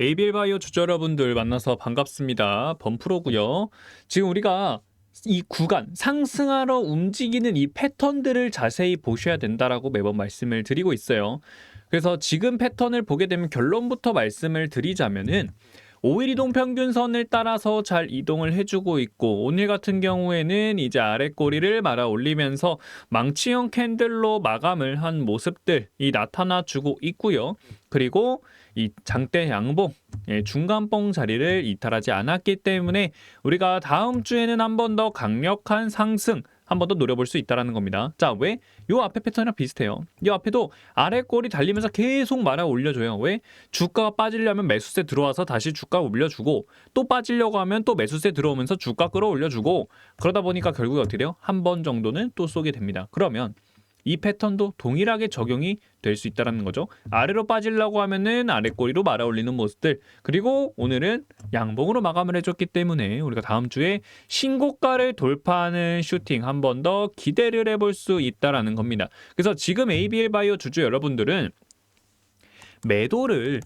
ABL 바이오 주주 여러분들 만나서 반갑습니다. 범프로고요. 지금 우리가 이 구간 상승하러 움직이는 이 패턴들을 자세히 보셔야 된다라고 매번 말씀을 드리고 있어요. 그래서 지금 패턴을 보게 되면 결론부터 말씀을 드리자면은 5일 이동 평균선을 따라서 잘 이동을 해주고 있고 오늘 같은 경우에는 이제 아래 꼬리를 말아 올리면서 망치형 캔들로 마감을 한 모습들이 나타나 주고 있고요. 그리고 이 장대 양봉 예, 중간봉 자리를 이탈하지 않았기 때문에 우리가 다음 주에는 한 번 더 강력한 상승 한 번 더 노려볼 수 있다라는 겁니다. 자, 왜? 요 앞에 패턴이랑 비슷해요. 이 앞에도 아래 꼬리 달리면서 계속 말아 올려줘요. 왜? 주가가 빠지려면 매수세 들어와서 다시 주가 올려주고 또 빠지려고 하면 또 매수세 들어오면서 주가 끌어올려주고 그러다 보니까 결국에 어떻게 돼요? 한 번 정도는 또 쏘게 됩니다. 그러면 이 패턴도 동일하게 적용이 될 수 있다라는 거죠. 아래로 빠지려고 하면은 아래 꼬리로 말아 올리는 모습들 그리고 오늘은 양봉으로 마감을 해줬기 때문에 우리가 다음 주에 신고가를 돌파하는 슈팅 한 번 더 기대를 해볼 수 있다라는 겁니다. 그래서 지금 ABL 바이오 주주 여러분들은 매도를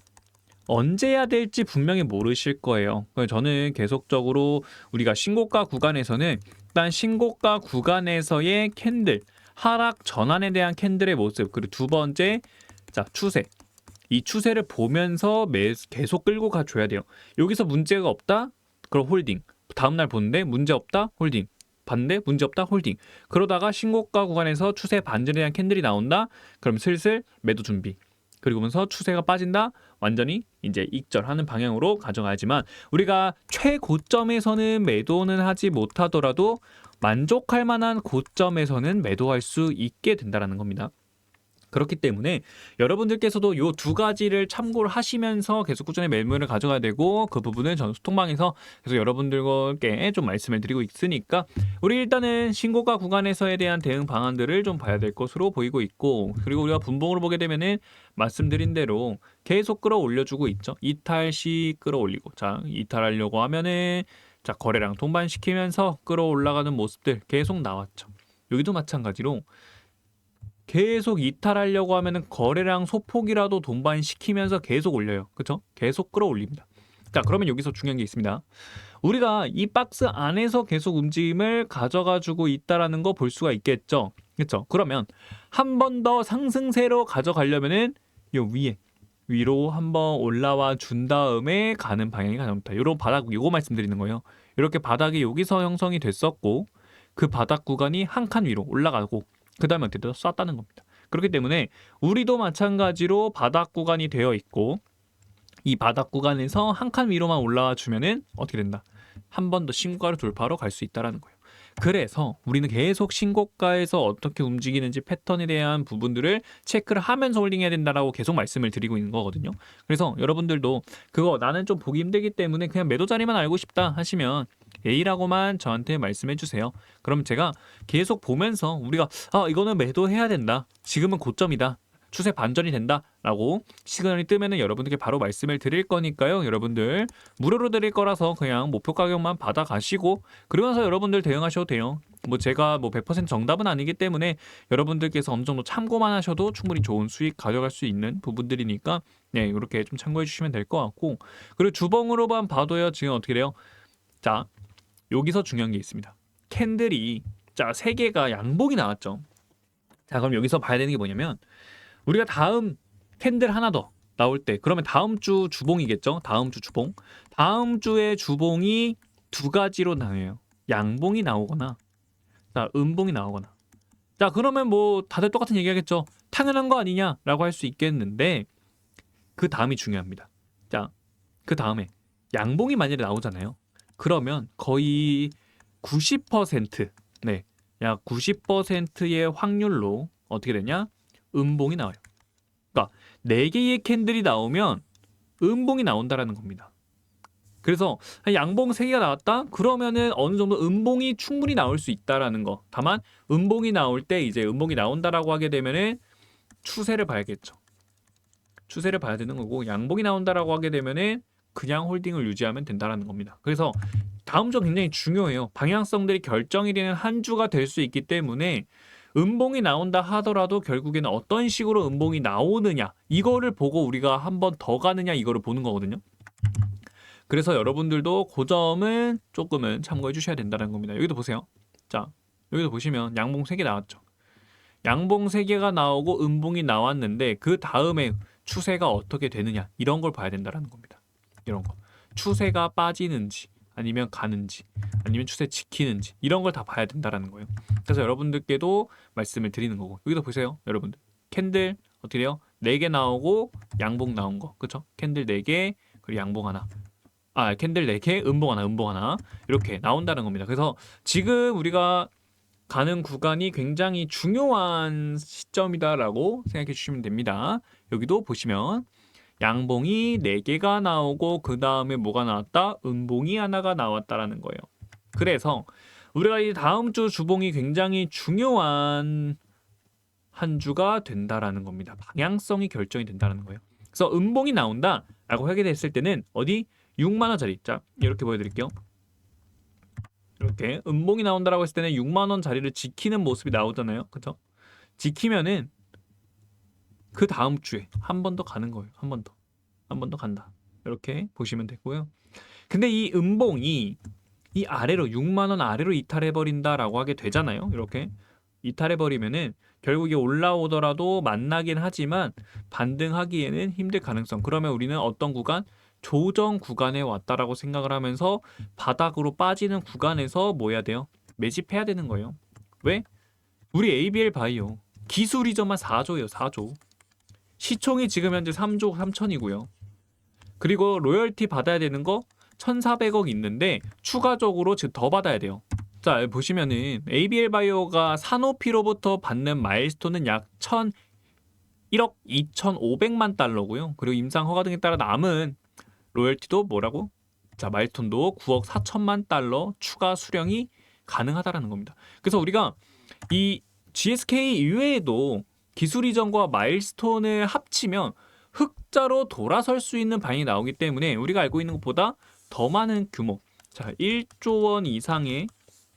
언제 해야 될지 분명히 모르실 거예요. 저는 계속적으로 우리가 신고가 구간에서는 일단 신고가 구간에서의 캔들 하락 전환에 대한 캔들의 모습 그리고 두 번째 자 추세 이 추세를 보면서 매, 계속 끌고 가줘야 돼요. 여기서 문제가 없다? 그럼 홀딩. 다음날 보는데 문제 없다? 홀딩. 반대 문제 없다 홀딩 그러다가 신고가 구간에서 추세 반전에 대한 캔들이 나온다 그럼 슬슬 매도 준비 그리고면서 추세가 빠진다 완전히 이제 익절하는 방향으로 가져가야지만 우리가 최고점에서는 매도는 하지 못하더라도 만족할 만한 고점에서는 매도할 수 있게 된다라는 겁니다. 그렇기 때문에 여러분들께서도 요두 가지를 참고를 하시면서 계속 꾸준히 매물을 가져가야 되고 그 부분은 전 소통방에서 계속 여러분들께 좀 말씀을 드리고 있으니까 우리 일단은 신고가 구간에서에 대한 대응 방안들을 좀 봐야 될 것으로 보이고 있고 그리고 우리가 분봉으로 보게 되면은 말씀드린 대로 계속 끌어올려주고 있죠. 이탈 시 끌어올리고 자 이탈하려고 하면은 자 거래량 동반시키면서 끌어올라가는 모습들 계속 나왔죠. 여기도 마찬가지로 계속 이탈하려고 하면은 거래량 소폭이라도 동반시키면서 계속 올려요. 그렇죠? 계속 끌어올립니다. 자, 그러면 여기서 중요한 게 있습니다. 우리가 이 박스 안에서 계속 움직임을 가져가 주고 있다라는 거 볼 수가 있겠죠. 그렇죠? 그러면 한 번 더 상승세로 가져가려면은 요 위에 위로 한번 올라와 준 다음에 가는 방향이 가장 좋다. 요런 바닥 요거 말씀드리는 거예요. 이렇게 바닥이 여기서 형성이 됐었고 그 바닥 구간이 한 칸 위로 올라가고 그 다음에 어떻게 돼요? 쐈다는 겁니다. 그렇기 때문에 우리도 마찬가지로 바닥 구간이 되어 있고 이 바닥 구간에서 한 칸 위로만 올라와 주면은 어떻게 된다? 한 번 더 신고가를 돌파로 갈 수 있다라는 거예요. 그래서 우리는 계속 신고가에서 어떻게 움직이는지 패턴에 대한 부분들을 체크를 하면서 홀딩해야 된다라고 계속 말씀을 드리고 있는 거거든요. 그래서 여러분들도 그거 나는 좀 보기 힘들기 때문에 그냥 매도 자리만 알고 싶다 하시면 A라고만 저한테 말씀해 주세요. 그럼 제가 계속 보면서 우리가 아 이거는 매도해야 된다. 지금은 고점이다. 추세 반전이 된다라고 시그널이 뜨면은 여러분들께 바로 말씀을 드릴 거니까요. 여러분들 무료로 드릴 거라서 그냥 목표 가격만 받아 가시고 그러면서 여러분들 대응하셔도 돼요. 뭐 제가 뭐 100% 정답은 아니기 때문에 여러분들께서 어느 정도 참고만 하셔도 충분히 좋은 수익 가져갈 수 있는 부분들이니까 네, 이렇게 좀 참고해 주시면 될 것 같고 그리고 주봉으로만 봐도요. 지금 어떻게 돼요? 자, 여기서 중요한 게 있습니다. 캔들이 자, 세 개가 양봉이 나왔죠. 자, 그럼 여기서 봐야 되는 게 뭐냐면 우리가 다음 캔들 하나 더 나올 때 그러면 다음 주 주봉이겠죠? 다음 주 주봉. 다음 주에 주봉이 두 가지로 나뉘어요. 양봉이 나오거나 자, 음봉이 나오거나. 자, 그러면 뭐 다들 똑같은 얘기 하겠죠. 당연한 거 아니냐라고 할 수 있겠는데 그 다음이 중요합니다. 자, 그 다음에 양봉이 만약에 나오잖아요. 그러면 거의 90% 네. 약 90%의 확률로 어떻게 되냐? 음봉이 나와요. 그러니까 네 개의 캔들이 나오면 음봉이 나온다라는 겁니다. 그래서 양봉 세 개가 나왔다? 그러면은 어느 정도 음봉이 충분히 나올 수 있다라는 거. 다만 음봉이 나올 때 이제 음봉이 나온다라고 하게 되면은 추세를 봐야겠죠. 추세를 봐야 되는 거고 양봉이 나온다라고 하게 되면은 그냥 홀딩을 유지하면 된다라는 겁니다. 그래서 다음 주 굉장히 중요해요. 방향성들이 결정이 되는 한 주가 될 수 있기 때문에 음봉이 나온다 하더라도 결국에는 어떤 식으로 음봉이 나오느냐 이거를 보고 우리가 한 번 더 가느냐 이거를 보는 거거든요. 그래서 여러분들도 그 점은 조금은 참고해 주셔야 된다는 겁니다. 여기도 보세요. 자, 여기도 보시면 양봉 3개 나왔죠. 양봉 3개가 나오고 음봉이 나왔는데 그 다음에 추세가 어떻게 되느냐 이런 걸 봐야 된다는 겁니다. 이런 거. 추세가 빠지는지 아니면 가는지 아니면 추세 지키는지 이런 걸 다 봐야 된다라는 거예요. 그래서 여러분들께도 말씀을 드리는 거고 여기도 보세요. 여러분들. 캔들 어떻게 돼요? 4개 나오고 양봉 나온 거. 그쵸? 캔들 4개 그리고 양봉 하나. 아, 캔들 4개, 음봉 하나, 음봉 하나. 이렇게 나온다는 겁니다. 그래서 지금 우리가 가는 구간이 굉장히 중요한 시점이다라고 생각해 주시면 됩니다. 여기도 보시면 양봉이 4개가 나오고 그 다음에 뭐가 나왔다? 음봉이 하나가 나왔다라는 거예요. 그래서 우리가 이 다음 주 주봉이 굉장히 중요한 한 주가 된다라는 겁니다. 방향성이 결정이 된다는 거예요. 그래서 음봉이 나온다라고 하게 됐을 때는 어디 6만 원짜리 자 이렇게 보여드릴게요. 이렇게 음봉이 나온다라고 했을 때는 6만 원 자리를 지키는 모습이 나오잖아요. 그렇죠? 지키면은 그 다음 주에 한 번 더 가는 거예요. 한 번 더. 한 번 더 간다. 이렇게 보시면 되고요. 근데 이 음봉이 이 아래로 6만 원 아래로 이탈해 버린다라고 하게 되잖아요. 이렇게 이탈해 버리면은 결국에 올라오더라도 만나긴 하지만 반등하기에는 힘들 가능성. 그러면 우리는 어떤 구간 조정 구간에 왔다라고 생각을 하면서 바닥으로 빠지는 구간에서 뭐 해야 돼요? 매집해야 되는 거예요. 왜? 우리 ABL 바이오 기술 이전만 4조예요. 4조. 시총이 지금 현재 3조 3천이고요. 그리고 로열티 받아야 되는 거 1,400억 있는데 추가적으로 지금 더 받아야 돼요. 자, 보시면은 ABL 바이오가 사노피로부터 받는 마일스톤은 약1,000 1억 2,500만 달러고요. 그리고 임상 허가 등에 따라 남은 로열티도 뭐라고? 자, 마일스톤도 9억 4천만 달러 추가 수령이 가능하다라는 겁니다. 그래서 우리가 이 GSK 이외에도 기술 이전과 마일스톤을 합치면 흑자로 돌아설 수 있는 방이 나오기 때문에 우리가 알고 있는 것보다 더 많은 규모, 자 1조 원 이상의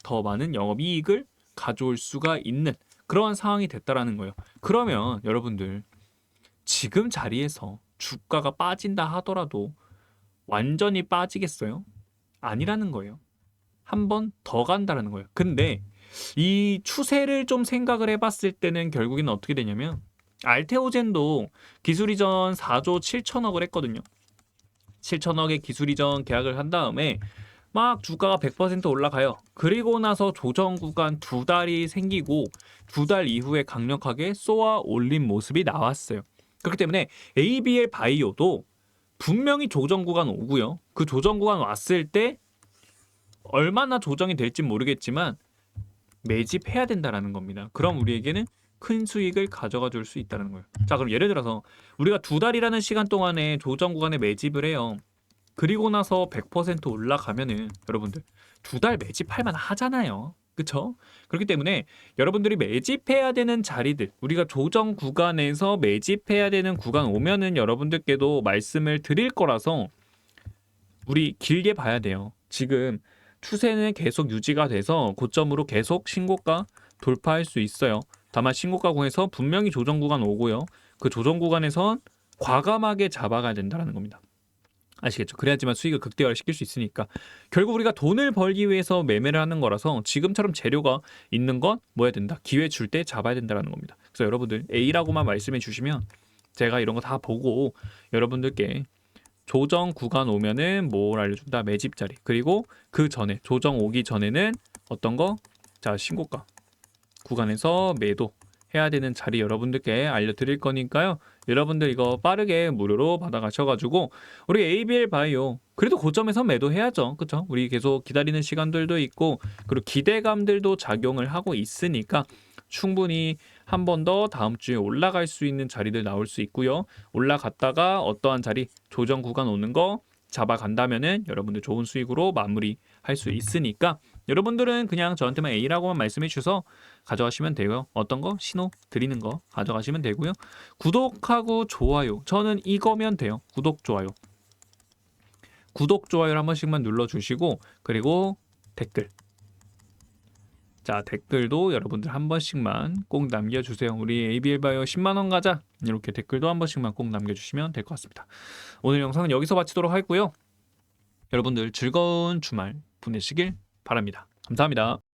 더 많은 영업이익을 가져올 수가 있는 그러한 상황이 됐다라는 거예요. 그러면 여러분들 지금 자리에서 주가가 빠진다 하더라도 완전히 빠지겠어요? 아니라는 거예요. 한 번 더 간다라는 거예요. 근데 이 추세를 좀 생각을 해봤을 때는 결국에는 어떻게 되냐면 알테오젠도 기술 이전 4조 7천억을 했거든요. 7천억의 기술 이전 계약을 한 다음에 막 주가가 100% 올라가요. 그리고 나서 조정 구간 두 달이 생기고 두 달 이후에 강력하게 쏘아 올린 모습이 나왔어요. 그렇기 때문에 ABL 바이오도 분명히 조정 구간 오고요. 그 조정 구간 왔을 때 얼마나 조정이 될지 모르겠지만 매집해야 된다라는 겁니다. 그럼 우리에게는 큰 수익을 가져가 줄 수 있다는 거예요. 자, 그럼 예를 들어서 우리가 두 달이라는 시간 동안에 조정 구간에 매집을 해요. 그리고 나서 100% 올라가면은 여러분들 두 달 매집할 만 하잖아요. 그쵸? 그렇기 때문에 여러분들이 매집해야 되는 자리들, 우리가 조정 구간에서 매집해야 되는 구간 오면은 여러분들께도 말씀을 드릴 거라서 우리 길게 봐야 돼요. 지금 추세는 계속 유지가 돼서 고점으로 계속 신고가 돌파할 수 있어요. 다만 신고가 공에서 분명히 조정 구간 오고요. 그 조정 구간에선 과감하게 잡아가야 된다는 겁니다. 아시겠죠? 그래야지만 수익을 극대화를 시킬 수 있으니까 결국 우리가 돈을 벌기 위해서 매매를 하는 거라서 지금처럼 재료가 있는 건뭐 해야 된다? 기회 줄 때 잡아야 된다는 겁니다. 그래서 여러분들 A라고만 말씀해 주시면 제가 이런 거 다 보고 여러분들께 조정 구간 오면은 뭘 알려준다 매집 자리 그리고 그 전에 조정 오기 전에는 어떤 거? 자 신고가 구간에서 매도 해야 되는 자리 여러분들께 알려드릴 거니까요. 여러분들 이거 빠르게 무료로 받아가셔가지고 우리 ABL 바이오 그래도 고점에서 매도해야죠. 그쵸? 우리 계속 기다리는 시간들도 있고 그리고 기대감들도 작용을 하고 있으니까 충분히 한 번 더 다음 주에 올라갈 수 있는 자리들 나올 수 있고요. 올라갔다가 어떠한 자리 조정 구간 오는 거 잡아간다면은 여러분들 좋은 수익으로 마무리 할 수 있으니까 여러분들은 그냥 저한테만 A라고만 말씀해 주셔서 가져가시면 되고요. 어떤 거 신호 드리는 거 가져가시면 되고요. 구독하고 좋아요. 저는 이거면 돼요. 구독 좋아요. 구독 좋아요를 한 번씩만 눌러 주시고 그리고 댓글 자 댓글도 여러분들 한 번씩만 꼭 남겨주세요. 우리 ABL 바이오 10만 원 가자 이렇게 댓글도 한 번씩만 꼭 남겨주시면 될 것 같습니다. 오늘 영상은 여기서 마치도록 하고요. 여러분들 즐거운 주말 보내시길 바랍니다. 감사합니다.